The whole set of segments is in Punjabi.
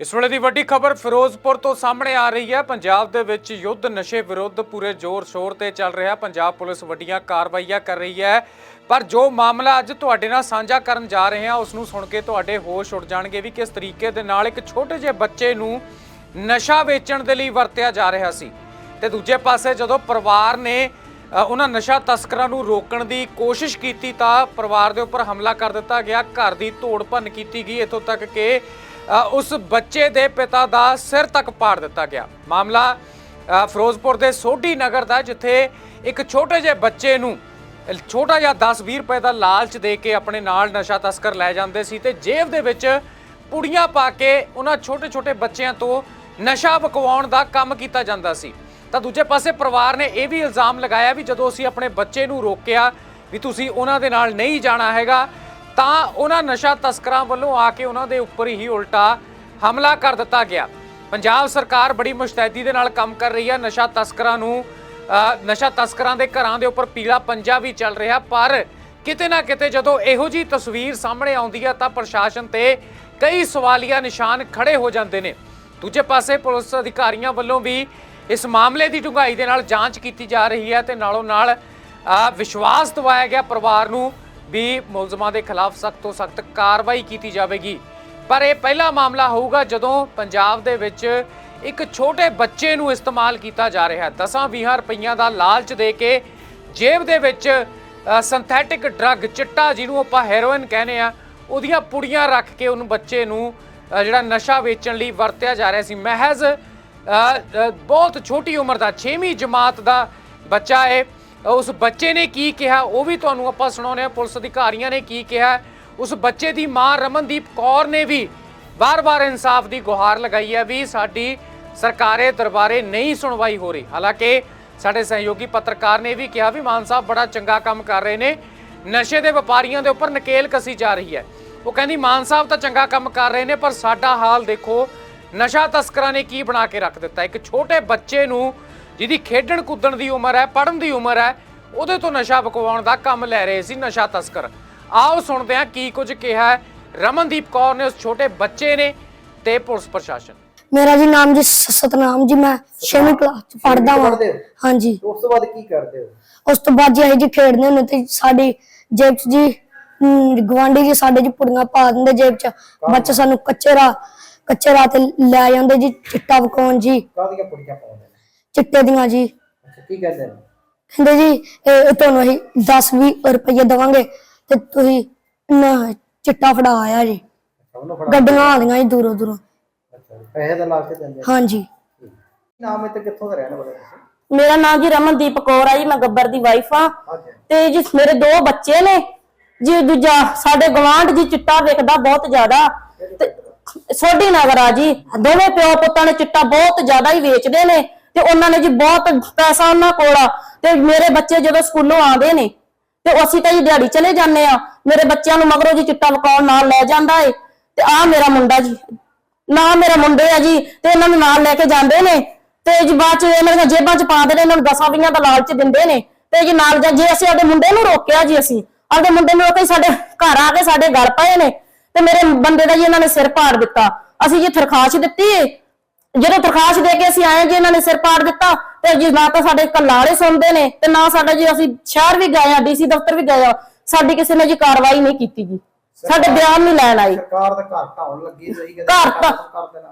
ਇਸ ਵੇਲੇ ਦੀ ਵੱਡੀ ਖਬਰ ਫਿਰੋਜ਼ਪੁਰ ਤੋਂ ਸਾਹਮਣੇ ਆ ਰਹੀ ਹੈ। ਪੰਜਾਬ ਦੇ ਵਿੱਚ ਯੁੱਧ ਨਸ਼ੇ ਵਿਰੁੱਧ ਪੂਰੇ ਜ਼ੋਰ-ਸ਼ੋਰ ਤੇ ਚੱਲ ਰਿਹਾ। ਪੰਜਾਬ ਪੁਲਿਸ ਵੱਡੀਆਂ ਕਾਰਵਾਈਆਂ ਕਰ ਰਹੀ ਹੈ। ਪਰ ਜੋ ਮਾਮਲਾ ਅੱਜ ਤੁਹਾਡੇ ਨਾਲ ਸਾਂਝਾ ਕਰਨ ਜਾ ਰਹੇ ਹਾਂ ਉਸ ਨੂੰ ਸੁਣ ਕੇ ਤੁਹਾਡੇ ਹੋਸ਼ ਉੱਡ ਜਾਣਗੇ ਵੀ ਕਿਸ ਤਰੀਕੇ ਦੇ ਨਾਲ ਇੱਕ ਛੋਟੇ ਜਿਹੇ ਬੱਚੇ ਨੂੰ ਨਸ਼ਾ ਵੇਚਣ ਦੇ ਲਈ ਵਰਤਿਆ ਜਾ ਰਿਹਾ ਸੀ। ਤੇ ਦੂਜੇ ਪਾਸੇ ਜਦੋਂ ਪਰਿਵਾਰ ਨੇ ਉਹਨਾਂ ਨਸ਼ਾ ਤਸਕਰਾਂ ਨੂੰ ਰੋਕਣ ਦੀ ਕੋਸ਼ਿਸ਼ ਕੀਤੀ ਤਾਂ ਪਰਿਵਾਰ ਦੇ ਉੱਪਰ ਹਮਲਾ ਕਰ ਦਿੱਤਾ ਗਿਆ। ਘਰ ਦੀ ਤੋੜ ਭੰਨ ਕੀਤੀ ਗਈ। ਇਥੋਂ ਤੱਕ ਕਿ ਉਸ ਬੱਚੇ ਦੇ ਪਿਤਾ ਦਾ ਸਿਰ ਤੱਕ ਪਾੜ ਦਿੱਤਾ ਗਿਆ। ਮਾਮਲਾ ਫਿਰੋਜ਼ਪੁਰ ਦੇ ਸੋਢੀ ਨਗਰ ਦਾ, ਜਿੱਥੇ ਇੱਕ ਛੋਟੇ ਜਿਹੇ ਬੱਚੇ ਨੂੰ ਛੋਟਾ ਜਿਹਾ 10-20 ਰੁਪਏ ਦਾ ਲਾਲਚ ਦੇ ਕੇ ਆਪਣੇ ਨਾਲ ਨਸ਼ਾ ਤਸਕਰ ਲੈ ਜਾਂਦੇ ਸੀ ਤੇ ਜੇਬ ਦੇ ਵਿੱਚ ਪੁੜੀਆਂ ਪਾ ਕੇ ਉਹਨਾਂ ਛੋਟੇ-ਛੋਟੇ ਬੱਚਿਆਂ ਤੋਂ ਨਸ਼ਾ ਵਕਵਾਉਣ ਦਾ ਕੰਮ ਕੀਤਾ ਜਾਂਦਾ ਸੀ। ਤਾਂ ਦੂਜੇ ਪਾਸੇ ਪਰਿਵਾਰ ਨੇ ਇਹ ਵੀ ਇਲਜ਼ਾਮ ਲਗਾਇਆ ਵੀ ਜਦੋਂ ਅਸੀਂ ਆਪਣੇ ਬੱਚੇ ਨੂੰ ਰੋਕਿਆ ਵੀ ਤੁਸੀਂ ਉਹਨਾਂ ਦੇ ਨਾਲ ਨਹੀਂ ਜਾਣਾ ਹੈਗਾ ਤਾਂ ਉਹਨਾਂ ਨਸ਼ਾ ਤਸਕਰਾਂ ਵੱਲੋਂ ਆ ਕੇ ਉਹਨਾਂ ਦੇ ਉੱਪਰ ਹੀ ਉਲਟਾ ਹਮਲਾ ਕਰ ਦਿੱਤਾ ਗਿਆ। ਪੰਜਾਬ ਸਰਕਾਰ ਬੜੀ ਮੁਸ਼ਤੈਦੀ ਦੇ ਨਾਲ ਕੰਮ ਕਰ ਰਹੀ ਹੈ ਨਸ਼ਾ ਤਸਕਰਾਂ ਨੂੰ ਨਸ਼ਾ ਤਸਕਰਾਂ ਦੇ ਘਰਾਂ ਦੇ ਉੱਪਰ ਪੀਲਾ ਪੰਜਾ ਵੀ ਚੱਲ ਰਿਹਾ, ਪਰ ਕਿਤੇ ਨਾ ਕਿਤੇ ਜਦੋਂ ਇਹੋ ਜੀ ਤਸਵੀਰ ਸਾਹਮਣੇ ਆਉਂਦੀ ਹੈ ਤਾਂ ਪ੍ਰਸ਼ਾਸਨ ਤੇ ਕਈ ਸਵਾਲੀਆ ਨਿਸ਼ਾਨ ਖੜੇ ਹੋ ਜਾਂਦੇ ਨੇ। ਦੂਜੇ ਪਾਸੇ ਪੁਲਿਸ ਅਧਿਕਾਰੀਆਂ ਵੱਲੋਂ ਵੀ ਇਸ ਮਾਮਲੇ ਦੀ ਡੂੰਘਾਈ ਦੇ ਨਾਲ ਜਾਂਚ ਕੀਤੀ ਜਾ ਰਹੀ ਹੈ ਤੇ ਨਾਲੋਂ ਨਾਲ ਵਿਸ਼ਵਾਸ ਦਿਵਾਇਆ ਗਿਆ ਪਰਿਵਾਰ ਨੂੰ ਵੀ ਮੁਲਜ਼ਮਾਂ ਦੇ ਖਿਲਾਫ ਸਖਤ ਤੋਂ ਸਖਤ ਕਾਰਵਾਈ ਕੀਤੀ ਜਾਵੇਗੀ। ਪਰ ਇਹ ਪਹਿਲਾ ਮਾਮਲਾ ਹੋਊਗਾ ਜਦੋਂ ਪੰਜਾਬ ਦੇ ਵਿੱਚ ਇੱਕ ਛੋਟੇ ਬੱਚੇ ਨੂੰ ਇਸਤੇਮਾਲ ਕੀਤਾ ਜਾ ਰਿਹਾ ਹੈ। 10-20 ਰੁਪਈਆਂ ਦਾ ਲਾਲਚ ਦੇ ਕੇ ਜੇਬ ਦੇ ਵਿੱਚ ਸਿੰਥੈਟਿਕ ਡਰੱਗ ਚਿੱਟਾ ਜਿਹਨੂੰ ਆਪਾਂ ਹੈਰੋਇਨ ਕਹਿੰਦੇ ਆ, ਉਹਦੀਆਂ ਪੁੜੀਆਂ ਰੱਖ ਕੇ ਉਹਨੂੰ ਬੱਚੇ ਨੂੰ ਜਿਹੜਾ ਨਸ਼ਾ ਵੇਚਣ ਲਈ ਵਰਤਿਆ ਜਾ ਰਿਹਾ ਸੀ। ਮਹਿਜ਼ ਬਹੁਤ ਛੋਟੀ ਉਮਰ ਦਾ 6ਵੀਂ ਜਮਾਤ ਦਾ ਬੱਚਾ ਹੈ ਉਸ ਬੱਚੇ ਨੇ ਕੀ ਕਿਹਾ, ਉਹ ਵੀ ਤੁਹਾਨੂੰ ਆਪਾਂ ਸੁਣਾਉਂਦੇ ਹਾਂ, ਪੁਲਿਸ ਅਧਿਕਾਰੀਆਂ ਨੇ ਕੀ ਕਿਹਾ। ਉਸ ਬੱਚੇ ਦੀ ਮਾਂ ਰਮਨਦੀਪ ਕੌਰ ਨੇ ਵੀ ਵਾਰ-ਵਾਰ ਇਨਸਾਫ ਦੀ ਗੁਹਾਰ ਲਗਾਈ ਹੈ, ਵੀ ਸਾਡੀ ਸਰਕਾਰੇ ਦਰਬਾਰੇ ਨਹੀਂ ਸੁਣਵਾਈ ਹੋ ਰਹੀ। ਹਾਲਾਂਕਿ ਸਾਡੇ ਸਹਿਯੋਗੀ ਪੱਤਰਕਾਰ ਨੇ ਵੀ ਕਿਹਾ ਵੀ ਮਾਨ ਸਾਹਿਬ ਬੜਾ ਚੰਗਾ ਕੰਮ ਕਰ ਰਹੇ ਨੇ। ਨਸ਼ੇ ਦੇ ਵਪਾਰੀਆਂ ਦੇ ਉੱਪਰ ਨਕੇਲ ਕਸੀ ਜਾ ਰਹੀ ਹੈ। ਉਹ ਕਹਿੰਦੀ, ਮਾਨ ਸਾਹਿਬ ਤਾਂ ਚੰਗਾ ਕੰਮ ਕਰ ਰਹੇ ਨੇ, ਪਰ ਸਾਡਾ ਹਾਲ ਦੇਖੋ, ਨਸ਼ਾ ਤਸਕਰਾਂ ਨੇ ਕੀ ਬਣਾ ਕੇ ਰੱਖ ਦਿੱਤਾ ਇੱਕ ਛੋਟੇ ਬੱਚੇ ਨੂੰ ਜਿਹਦੀ ਖੇਡਣ ਕੁੱਦਣ ਦੀ ਉਮਰ ਹੈ ਪੜ੍ਹਨ ਦੀ ਉਮਰ ਹੈ ਉਹਦੇ ਤੋਂ ਨਸ਼ਾ ਬਕਵਾਉਣ ਦਾ ਕੰਮ ਲੈ ਰਹੇ ਸੀ ਨਸ਼ਾ ਤਸਕਰ। ਆਓ ਸੁਣਦੇ ਹਾਂ ਕੀ ਕੁਝ ਕਿਹਾ ਹੈ। ਰਮਨਦੀਪ ਕੌਰ ਨੇ ਉਸ ਛੋਟੇ ਬੱਚੇ ਨੇ ਤੇ ਪੁਲਿਸ ਪ੍ਰਸ਼ਾਸਨ। ਮੇਰਾ ਜੀ ਨਾਮ ਜੀ ਸਤਨਾਮ ਜੀ ਮੈਂ 6ਵੀਂ ਕਲਾਸ ਚ ਪੜਦਾ ਪੜ੍ਹਦੇ ਹੋ? ਹਾਂਜੀ। ਉਸ ਤੋਂ ਬਾਅਦ ਕੀ ਕਰਦੇ ਹੋ? ਉਸ ਤੋਂ ਬਾਅਦ ਜੀ ਅਸੀਂ ਜੀ ਖੇਡਦੇ ਹੁੰਦੇ ਤੇ ਸਾਡੀ ਜੇਬ ਚ ਜੀ ਗਵਾਂਡੀ ਜੀ ਸਾਡੇ ਜੀ ਪੁੜੀਆਂ ਪਾ ਦਿੰਦੇ ਜੇਬ ਚ। ਬੱਚੇ ਸਾਨੂੰ ਕੱਚੇ ਰਾਹ ਕੱਚੇ ਰਾਹ ਤੇ ਲੈ ਜਾਂਦੇ ਜੀ ਚਿੱਟਾ ਵਕਾਉਣ ਜੀ। ਕਾਹਦੀਆਂ ਪੁੜੀਆਂ ਪਾਉਂਦੇ ਨੇ? ਚਿੱਟੇ ਦੀਆਂ ਜੀ। ਅੱਛਾ ਕੀ ਕਹਿੰਦੇ ਨੇ? ਕਹਿੰਦੇ ਜੀ ਇਹ ਇਹ ਤੁਹਾਨੂੰ ਅਸੀਂ 10 20 ਰੁਪਏ ਦੇਵਾਂਗੇ ਤੇ ਤੁਸੀਂ ਨਾ ਚਿੱਟਾ ਫੜਾ ਆਇਆ ਜੀ। ਅੱਛਾ ਉਹਨੂੰ ਫੜਾ ਗੱਡੀਆਂ ਆਉਂਦੀਆਂ ਜੀ ਦੂਰੋਂ ਦੂਰੋਂ। ਅੱਛਾ ਪੈਸੇ ਦਾ ਲਾਲਚ ਦਿੰਦੇ ਨੇ ਹਾਂਜੀ। ਨਾਮ ਹੈ ਤੇ ਕਿੱਥੋਂ ਦਾ ਰਹਿਣ ਵਾਲੇ ਤੁਸੀਂ? ਮੇਰਾ ਨਾਮ ਜੀ ਰਮਨਦੀਪ ਕੌਰ ਆ ਜੀ ਮੈਂ ਗੱਬਰ ਦੀ ਵਾਈਫ ਆ। ਹਾਂਜੀ। ਤੇ ਜੀ ਮੇਰੇ ਦੋ ਬੱਚੇ ਨੇ। ਜੀ ਦੂਜਾ ਸਾਡੇ ਗਵਾਂਢ ਜੀ ਚਿੱਟਾ ਵੇਖਦਾ ਬਹੁਤ ਜ਼ਿਆਦਾ। ਤੇ ਸੋਢੀ ਨਗਰ ਆ ਜੀ। ਦੋਵੇਂ ਪਿਓ ਪੁੱਤਾਂ ਨੇ ਚਿੱਟਾ ਬਹੁਤ ਜ਼ਿਆਦਾ ਹੀ ਵੇਚਦੇ ਨੇ। ਤੇ ਉਹਨਾਂ ਨੇ ਜੀ ਬਹੁਤ ਪੈਸਾ ਉਹਨਾਂ ਕੋਲ ਆ। ਤੇ ਮੇਰੇ ਬੱਚੇ ਜਦੋਂ ਸਕੂਲੋਂ ਆਉਂਦੇ ਨੇ, ਤੇ ਅਸੀਂ ਤਾਂ ਜੀ ਦਿਹਾੜੀ ਚਲੇ ਜਾਂਦੇ ਆ। ਮੇਰੇ ਬੱਚਿਆਂ ਨੂੰ ਮਗਰੋਂ ਜੀ ਚਿੱਟਾ ਵਕਾਉਣ ਨਾਲ ਲੈ ਜਾਂਦਾ ਏ। ਤੇ ਆ ਮੇਰਾ ਮੁੰਡਾ ਜੀ, ਨਾ ਮੇਰਾ ਮੁੰਡੇ ਆ ਜੀ, ਤੇ ਇਹਨਾਂ ਨੂੰ ਨਾਲ ਲੈ ਕੇ ਜਾਂਦੇ ਨੇ। ਤੇ ਜੀ ਬਾਅਦ ਚ ਇਹਨਾਂ ਦੀਆਂ ਜੇਬਾਂ ਚ ਪਾਉਂਦੇ ਨੇ ਇਹਨਾਂ ਨੂੰ ਦਸਾਂ ਵੀਆਂ ਦਾ ਲਾਲਚ ਦਿੰਦੇ ਨੇ। ਤੇ ਜੀ ਨਾਲ ਜਾਂ ਜੇ ਅਸੀਂ ਆਪਣੇ ਮੁੰਡੇ ਨੂੰ ਰੋਕਿਆ ਜੀ ਅਸੀਂ ਆਪਣੇ ਮੁੰਡੇ ਨੂੰ ਰੋਕੇ ਸਾਡੇ ਘਰ ਆ ਕੇ ਸਾਡੇ ਗਲ ਪਏ ਨੇ। ਤੇ ਮੇਰੇ ਬੰਦੇ ਦਾ ਜੀ ਇਹਨਾਂ ਨੇ ਸਿਰ ਪਾੜ ਦਿੱਤਾ। ਅਸੀਂ ਜੀ ਥਰਖਾਸ ਦਿੱਤੀ ਏ ਜਦੋਂ ਤਰਖਾਸ਼ ਦੇ ਕੇ ਅਸੀਂ ਆਏ ਜੀ ਇਹਨਾਂ ਨੇ ਸਿਰ ਪਾੜ ਦਿੱਤਾ ਤੇ ਜੀ ਨਾ ਤਾਂ ਸਾਡੇ ਕੱਲਾਲੇ ਸੁਣਦੇ ਨੇ ਤੇ ਨਾ ਸਾਡਾ ਜੀ ਅਸੀਂ ਸ਼ਹਿਰ ਵੀ ਗਏ ਆ ਡੀਸੀ ਦਫ਼ਤਰ ਵੀ ਗਏ ਆ ਸਾਡੀ ਕਿਸੇ ਨੇ ਜੀ ਕਾਰਵਾਈ ਨਹੀਂ ਕੀਤੀ ਜੀ। ਸਾਡੇ ਬਿਆਨ ਨਹੀਂ ਲੈਣ ਆਈ। ਸਰਕਾਰ ਦਾ ਘਰ ਢਾਉਣ ਲੱਗੀ ਸਹੀ ਕਹਿੰਦੇ ਘਰ ਤਾਂ- ਕਰ ਦੇਣਾ।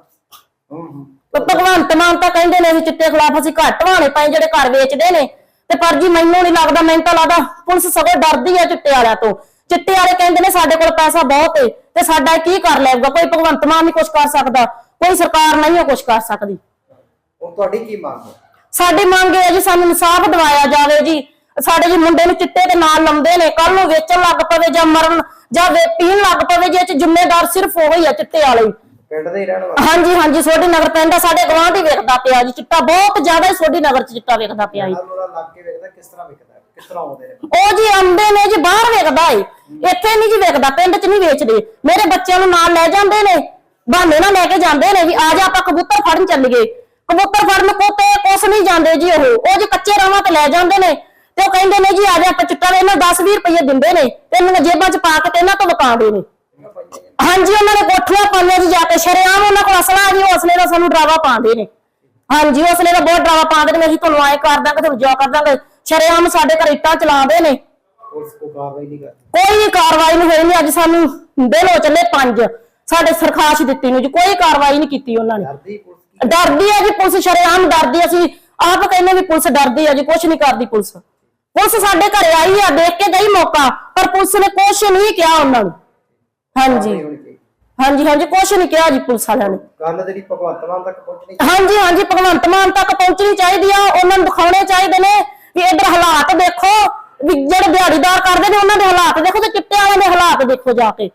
ਹੂੰ ਹੂੰ। ਤੇ ਭਗਵੰਤ ਮਾਨ ਤਾਂ ਕਹਿੰਦੇ ਨੇ ਅਸੀਂ ਚਿੱਟੇ ਖਿਲਾਫ ਅਸੀਂ ਘੱਟ ਵਾਣੇ ਪਏ ਜਿਹੜੇ ਘਰ ਵੇਚਦੇ ਨੇ। ਤੇ ਪਰ ਜੀ ਮੈਨੂੰ ਨਹੀਂ ਲੱਗਦਾ ਮੈਨੂੰ ਤਾਂ ਲੱਗਦਾ ਪੁਲਿਸ ਸਗੋਂ ਡਰਦੀ ਹੈ ਚਿੱਟੇ ਵਾਲਿਆਂ ਤੋਂ। ਚਿੱਟੇ ਵਾਲੇ ਕਹਿੰਦੇ ਨੇ ਸਾਡੇ ਕੋਲ ਪੈਸਾ ਬਹੁਤ ਏ ਤੇ ਸਾਡਾ ਕੀ ਕਰ ਲਏਗਾ? ਕੋਈ ਭਗਵੰਤ ਮਾਨ ਨਹੀਂ ਕੁਝ ਕਰ ਸਕਦਾ। ਕੋਈ ਸਰਕਾਰ ਨਹੀਂ ਕੁਝ ਕਰ ਸਕਦੀ। ਹੁਣ ਤੁਹਾਡੀ ਕੀ ਮੰਗ ਹੈ? ਸਾਡੀ ਮੰਗ ਇਹ ਹੈ ਜੀ ਸਾਨੂੰ ਇਨਸਾਫ ਦਿਵਾਇਆ ਜਾਵੇ ਜੀ। ਸਾਡੇ ਜੀ ਮੁੰਡੇ ਨੂੰ ਚਿੱਟੇ ਦੇ ਨਾਲ ਲਾਉਂਦੇ ਨੇ ਕੱਲ ਨੂੰ ਵੇਚਣ ਲੱਗ ਪਵੇ ਜਾਂ ਮਰਨ ਜਾਂ ਵੇ- ਪੀਣ ਲੱਗ ਪਵੇ ਜੇ ਇਹ ਚ ਜ਼ਿੰਮੇਦਾਰ ਸਿਰਫ ਉਹ ਹੀ ਆ ਚਿੱਟੇ ਵਾਲੇ ਹੀ। ਪਿੰਡ ਦੇ ਹੀ ਰਹਿਣ ਵਾਲੇ? ਹਾਂਜੀ ਹਾਂਜੀ ਸੋਢੀ ਨਗਰ ਪੈਂਦਾ ਸਾਡੇ ਗਵਾਂਢ ਹੀ ਵੇਖਦਾ ਪਿਆ ਜੀ ਚਿੱਟਾ ਬਹੁਤ ਜ਼ਿਆਦਾ ਹੀ ਸੋਢੀ ਨਗਰ ਚ ਚਿੱਟਾ ਵੇਖਦਾ ਪਿਆ ਜੀ। ਨਾਲ ਉਹਦਾ ਲੱਗ ਕੇ ਵੇਖਦਾ ਕਿਸ ਤਰ੍ਹਾਂ ਵਿਕਦਾ ਹੈ, ਕਿਸ ਤਰ੍ਹਾਂ ਆਉਂਦੇ ਨੇ? ਉਹ ਜੀ ਆਉਂਦੇ ਨੇ ਜੀ ਬਾਹਰ ਵੇਖਦਾ ਏ। ਇੱਥੇ ਨਹੀਂ ਜੀ ਵੇਖਦਾ ਪਿੰਡ ਚ ਨਹੀਂ ਵੇਚਦੇ। ਮੇਰੇ ਬੱਚਿਆਂ ਨੂੰ ਨਾਲ ਲੈ ਜਾਂਦੇ ਨੇ। ਬਹਾਨੇ ਨਾਲ ਲੈ ਕੇ ਜਾਂਦੇ ਨੇ ਵੀ ਆ ਜਾ ਆਪਾਂ ਕਬੂਤਰ ਫੜਨ ਚੱਲੀਏ। ਕਬੂਤਰ ਫੜਨ ਕੋਤੇ ਕੁਛ ਨਹੀਂ ਜਾਂਦੇ ਜੀ ਉਹ। ਉਹ ਜੀ ਕੱਚੇ ਰਾਵਾਂ ਤੇ ਲੈ ਜਾਂਦੇ ਨੇ ਤੇ ਉਹ ਕਹਿੰਦੇ ਨੇ ਜੀ ਆ ਜਾ ਆਪਾਂ ਚਿੱਟਾ ਦੇ ਇਹਨਾਂ 10 20 ਰੁਪਏ ਦਿੰਦੇ ਨੇ ਤੇ ਇਹਨਾਂ ਨੇ ਜੇਬਾਂ ਚ ਪਾ ਕੇ ਤੇ ਇਹਨਾਂ ਤੋਂ ਵਕਾਉਂਦੇ ਨੇ। ਹਾਂਜੀ ਉਹਨਾਂ ਨੇ ਕੋਠੀਆਂ ਪਾਈਆਂ ਜੀ ਜਾ ਕੇ। ਸ਼ਰੇਆਮ ਉਹਨਾਂ ਕੋਲ ਅਸਲਾ ਜੀ ਉਹ ਅਸਲੇ ਦਾ ਸਾਨੂੰ ਡਰਾਵਾ ਪਾਉਂਦੇ ਨੇ। ਹਾਂਜੀ ਉਹ ਅਸਲੇ ਦਾ ਬਹੁਤ ਡਰਾਵਾ ਪਾਉਂਦੇ ਨੇ। ਅਸੀਂ ਤੁਹਾਨੂੰ ਐ ਕਰ ਦਾਂਗੇ ਤੁਹਾਨੂੰ ਜਾ ਕਰ ਦਾਂਗੇ। ਸ਼ਰੇਆਮ ਸਾਡੇ ਘਰ ਇੱਟਾਂ ਚਲਾਉਂਦੇ ਨੇ। ਪੁਲਿਸ ਕੋ ਕਾਰਵਾਈ ਨਹੀਂ ਕਰਦੀ। ਕੋਈ ਵੀ ਕਾਰਵਾਈ ਨਹੀਂ ਹੋਈ ਨਹੀਂ ਅੱਜ ਸਾਨੂੰ ਦਿਨ ਹੋ ਚੱਲੇ ਪੰਜ। ਸਾਡੇ ਸਰਖਾਸ਼ ਦਿੱਤੀ ਨੂੰ ਜੀ ਕੋਈ ਕਾਰਵਾਈ ਨਹੀਂ ਕੀਤੀ ਉਹਨਾਂ ਨੇ। ਡਰਦੀ ਪੁਲਿਸ ਕੀ? ਡਰਦੀ ਹੈ ਜੀ ਪੁਲਿਸ ਸ਼ਰੇਆਮ ਡਰਦੀ ਹੈ। ਅਸੀਂ। ਆਪ ਕਹਿੰਦੇ ਵੀ ਪੁਲਿਸ ਡਰਦੀ ਹੈ ਜੀ ਕੁਝ ਨਹੀਂ ਕਰਦੀ ਪੁਲਿਸ। ਪੁਲਿਸ ਸਾਡੇ ਘਰੇ ਆਈ ਆ ਦੇਖ ਕੇ ਗਈ ਮੌਕਾ ਪਰ ਪੁਲਿਸ ਨੇ ਕੁਝ ਨਹੀਂ ਕਿਹਾ ਉਹਨਾਂ ਨੂੰ। ਹਾਂਜੀ। ਨਹੀਂ ਹੋਣੀ ਚਾਹੀਦੀ। ਹਾਂਜੀ ਹਾਂਜੀ ਕੁਝ ਨਹੀਂ ਕਿਹਾ ਜੀ ਪੁਲਿਸ ਵਾਲਿਆਂ ਨੇ। ਗੱਲ ਜਿਹੜੀ ਭਗਵੰਤ ਮਾਨ ਤੱਕ ਪਹੁੰਚਣੀ ਹਾਂਜੀ ਹਾਂਜੀ ਭਗਵੰਤ ਮਾਨ ਤੱਕ ਪਹੁੰਚਣੀ ਚਾਹੀਦੀ ਆ। ਉਹਨਾਂ ਨੂੰ ਦਿਖਾਉਣੇ ਚਾਹੀਦੇ ਨੇ ਵੀ ਇਧਰ ਹਾਲਾਤ ਦੇਖੋ ਵੀ ਜਿਹੜੇ ਦਿਹਾੜੀਦਾਰ ਕਰਦੇ ਨੇ ਉਹਨਾਂ ਦੇ ਹਾਲਾਤ ਦੇਖੋ ਤੇ ਚਿੱਟੇ ਵਾਲਿਆਂ ਦੇ ਹਾਲਾਤ ਦੇਖੋ ਜਾ ਕੇ।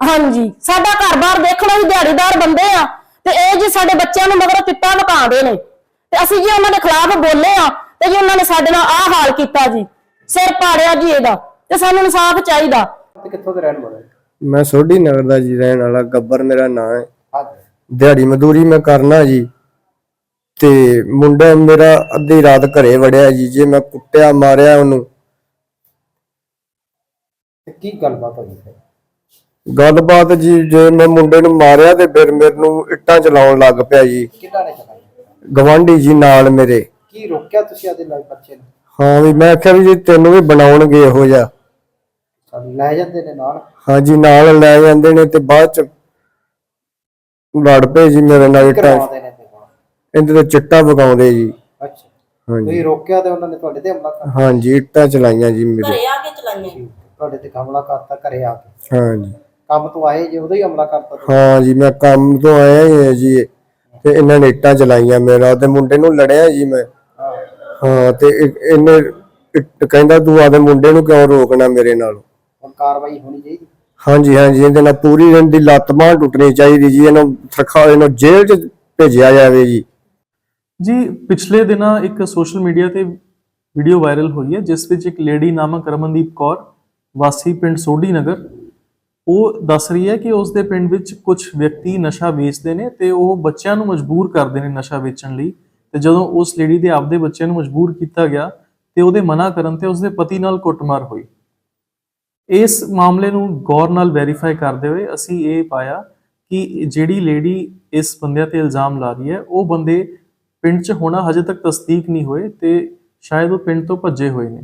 ਹਾਂਜੀ ਸਾਡਾ ਘਰ-ਬਾਰ ਦੇਖਣਾ ਵੀ ਦਿਹਾੜੀਦਾਰ ਬੰਦੇ ਆ ਤੇ ਇਹ ਜੀ ਸਾਡੇ ਬੱਚਿਆਂ ਨੂੰ ਮਗਰੋਂ ਚਿੱਟਾ ਲੁਕਾਉਂਦੇ ਨੇ ਤੇ ਅਸੀਂ ਜੀ ਉਹਨਾਂ ਦੇ ਖਿਲਾਫ ਬੋਲੇ ਆ ਤੇ ਜੀ ਉਹਨਾਂ ਨੇ ਸਾਡੇ ਨਾਲ ਆਹ ਹਾਲ ਕੀਤਾ ਜੀ ਸਿਰ ਪਾੜਿਆ ਜੀ ਇਹਦਾ ਤੇ ਸਾਨੂੰ ਇਨਸਾਫ ਚਾਹੀਦਾ। ਤੇ ਕਿੱਥੋਂ ਦੇ ਰਹਿਣ ਵਾਲੇ ਮੈਂ ਸੋਢੀ ਨਗਰ ਦਾ ਜੀ ਰਹਿਣ ਵਾਲਾ ਗੱਬਰ ਮੇਰਾ ਨਾਂ ਹੈ। ਦਿਹਾੜੀ ਮਜ਼ਦੂਰੀ ਮੈਂ ਕਰਨਾ ਜੀ ਤੇ ਮੁੰਡਾ ਮੇਰਾ ਅੱਧੀ ਰਾਤ ਘਰੇ ਵੜਿਆ ਜੀ ਜੇ ਮੈਂ ਕੁੱਟਿਆ ਮਾਰਿਆ ਉਹਨੂੰ। ਤੇ ਕੀ ਗੱਲਬਾਤ ਹੋਈ ਫਿਰ? ਗੱਲਬਾਤ ਜੀ ਜੇ ਮੈਂ ਮੁੰਡੇ ਨੂੰ ਮਾਰਿਆ ਤੇ ਫਿਰ ਮੈਨੂੰ ਇੱਟਾਂ ਚਲਾਉਣ ਲੱਗ ਪਿਆ ਜੀ। ਨੇ ਗਵਾਂਢੀ ਜੀ ਨਾਲ ਮੇਰੇ। ਕੀ ਰੋਕਿਆ ਤੁਸੀਂ ਆਦੇ ਨਾਲ ਬੱਚੇ ਨੂੰ? ਹਾਂ ਵੀ ਮੈਂ ਆਖਿਆ ਵੀ ਜੀ ਤੈਨੂੰ ਵੀ ਬਣਾਉਣਗੇ ਇਹੋ ਜਿਹਾ। ਸਾਨੂੰ ਲੈ ਜਾਂਦੇ ਨੇ ਨਾਲ। ਹਾਂਜੀ ਨਾਲ ਲੈ ਜਾਂਦੇ ਨੇ ਤੇ ਬਾਅਦ ਚ ਲੜ ਪਏ ਜੀ ਮੇਰੇ ਨਾਲ ਇੱਟਾਂ ਕਰਵਾਉਂਦੇ ਨੇ ਤੇ ਨਾਲ। ਇਹਦੇ ਤੇ ਚਿੱਟਾ ਵਗਾਉਂਦੇ ਜੀ। ਅੱਛਾ। ਹਾਂਜੀ ਤੁਸੀਂ ਰੋਕਿਆ ਤੇ ਉਹਨਾਂ ਨੇ ਤੁਹਾਡੇ ਤੇ ਹਮਲਾ ਕਰ ਹਾਂਜੀ ਇੱਟਾਂ ਚਲਾਈਆਂ ਜੀ ਮੇਰੇ। ਘਰੇ ਆ ਕੇ ਚਲਾਈਆਂ। ਤੁਹਾਡੇ ਤੇ ਹਮਲਾ ਕਰਤਾ ਘਰੇ ਆ ਕੇ। ਹਾਂਜੀ ਕੰਮ ਤੋਂ ਆਏ ਜੇ ਉਦੋਂ ਹੀ ਹਮਲਾ ਕਰਤਾ ਤੁਸੀਂ। ਹਾਂ ਜੀ ਮੈਂ ਕੰਮ ਤੋਂ ਆਇਆ ਹੀ ਹਾਂ ਜੀ। ਤੇ ਇਹਨਾਂ ਨੇ ਇੱਟਾਂ ਚਲਾਈਆਂ ਮੇਰਾ ਤੇ ਮੁੰਡੇ ਨੂੰ ਲੜਿਆ ਜੀ ਮੈਂ। ਹਾਂ ਹਾਂ ਤੇ ਇਹ- ਇਹਨੇ ਇੱਟ- ਕਹਿੰਦਾ ਤੂੰ ਆਦੇ ਮੁੰਡੇ ਨੂੰ ਕਿਉਂ ਰੋਕਣਾ ਮੇਰੇ ਨਾਲ? ਹੁਣ ਕਾਰਵਾਈ ਹੋਣੀ ਚਾਹੀਦੀ? ਹਾਂਜੀ ਹਾਂਜੀ ਇਹਦੇ ਨਾਲ ਪੂਰੀ ਇਹਦੀ ਲੱਤ ਬਾਂਹ ਟੁੱਟਣੀ ਚਾਹੀਦੀ ਜੀ ਇਹਨੂੰ ਸਰਖਾ ਇਹਨੂੰ ਜੇਲ੍ਹ 'ਚ ਭੇਜਿਆ ਜਾਵੇ ਜੀ। ਜੀ ਪਿਛਲੇ ਦਿਨਾਂ ਇੱਕ ਸੋਸ਼ਲ ਮੀਡੀਆ ਤੇ ਵੀਡੀਓ ਵਾਇਰਲ ਹੋਈ ਹੈ ਜਿਸ ਵਿੱਚ ਇੱਕ ਲੇਡੀ ਨਾਮਕ ਰਮਨਦੀਪ ਕੌਰ ਵਾਸੀ ਪਿੰਡ ਸੋਢੀ ਨਗਰ ਉਹ ਦੱਸ ਰਹੀ ਹੈ ਕਿ ਉਸ ਦੇ ਪਿੰਡ ਵਿੱਚ ਕੁਝ ਵਿਅਕਤੀ ਨਸ਼ਾ ਵੇਚਦੇ ਨੇ ਤੇ ਉਹ ਬੱਚਿਆਂ ਨੂੰ ਮਜਬੂਰ ਕਰਦੇ ਨੇ ਨਸ਼ਾ ਵੇਚਣ ਲਈ। ਤੇ ਜਦੋਂ ਉਸ ਲੇਡੀ ਦੇ ਆਪਦੇ ਬੱਚਿਆਂ ਨੂੰ ਮਜਬੂਰ ਕੀਤਾ ਗਿਆ ਤੇ ਉਹਦੇ ਮਨਾ ਕਰਨ ਤੇ ਉਸਦੇ ਪਤੀ ਨਾਲ ਕੁੱਟਮਾਰ ਹੋਈ। ਇਸ ਮਾਮਲੇ ਨੂੰ ਗੌਰ ਨਾਲ ਵੈਰੀਫਾਈ ਕਰਦੇ ਹੋਏ ਅਸੀਂ ਇਹ ਪਾਇਆ ਕਿ ਜਿਹੜੀ ਲੇਡੀ ਇਸ ਬੰਦਿਆਂ ਤੇ ਇਲਜ਼ਾਮ ਲਾ ਰਹੀ ਹੈ, ਉਹ ਬੰਦੇ ਪਿੰਡ 'ਚ ਹੋਣਾ ਹਜੇ ਤੱਕ ਤਸਦੀਕ ਨਹੀਂ ਹੋਏ ਤੇ ਸ਼ਾਇਦ ਉਹ ਪਿੰਡ ਤੋਂ ਭੱਜੇ ਹੋਏ ਨੇ।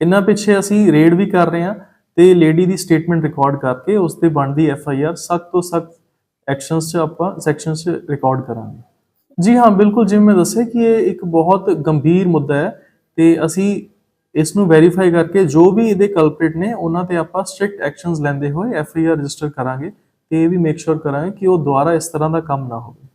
ਇਹਨਾਂ ਪਿੱਛੇ ਅਸੀਂ ਰੇਡ ਵੀ ਕਰ ਰਹੇ ਹਾਂ। ਤੇ ਲੇਡੀ ਦੀ ਸਟੇਟਮੈਂਟ ਰਿਕਾਰਡ ਕਰਕੇ ਉਸ ਤੇ ਬਣਦੀ ਐਫ ਆਈ ਆਰ ਸਖਤ ਤੋਂ ਸਖਤ ਐਕਸ਼ਨਸ 'ਚ ਆਪਾਂ ਸੈਕਸ਼ਨਸ 'ਚ ਰਿਕਾਰਡ ਕਰਾਂਗੇ। ਜੀ ਹਾਂ, ਬਿਲਕੁਲ ਜਿਵੇਂ ਮੈਂ ਦੱਸਿਆ ਕਿ ਇਹ ਇੱਕ ਬਹੁਤ ਗੰਭੀਰ ਮੁੱਦਾ ਹੈ ਤੇ ਅਸੀਂ ਇਸ ਨੂੰ ਵੈਰੀਫਾਈ ਕਰਕੇ ਜੋ ਵੀ ਇਹਦੇ ਕਲਪ੍ਰਿਟ ਨੇ ਉਹਨਾਂ ਤੇ ਆਪਾਂ ਸਟ੍ਰਿਕਟ ਐਕਸ਼ਨਸ ਲੈਂਦੇ ਹੋਏ ਐਫ ਆਈ ਆਰ ਰਜਿਸਟਰ ਕਰਾਂਗੇ ਤੇ ਇਹ ਵੀ ਮੇਕ ਸ਼ੋਰ ਕਰਾਂਗੇ ਕਿ ਉਹ ਦੁਬਾਰਾ ਇਸ ਤਰ੍ਹਾਂ ਦਾ ਕੰਮ ਨਾ ਹੋਵੇ।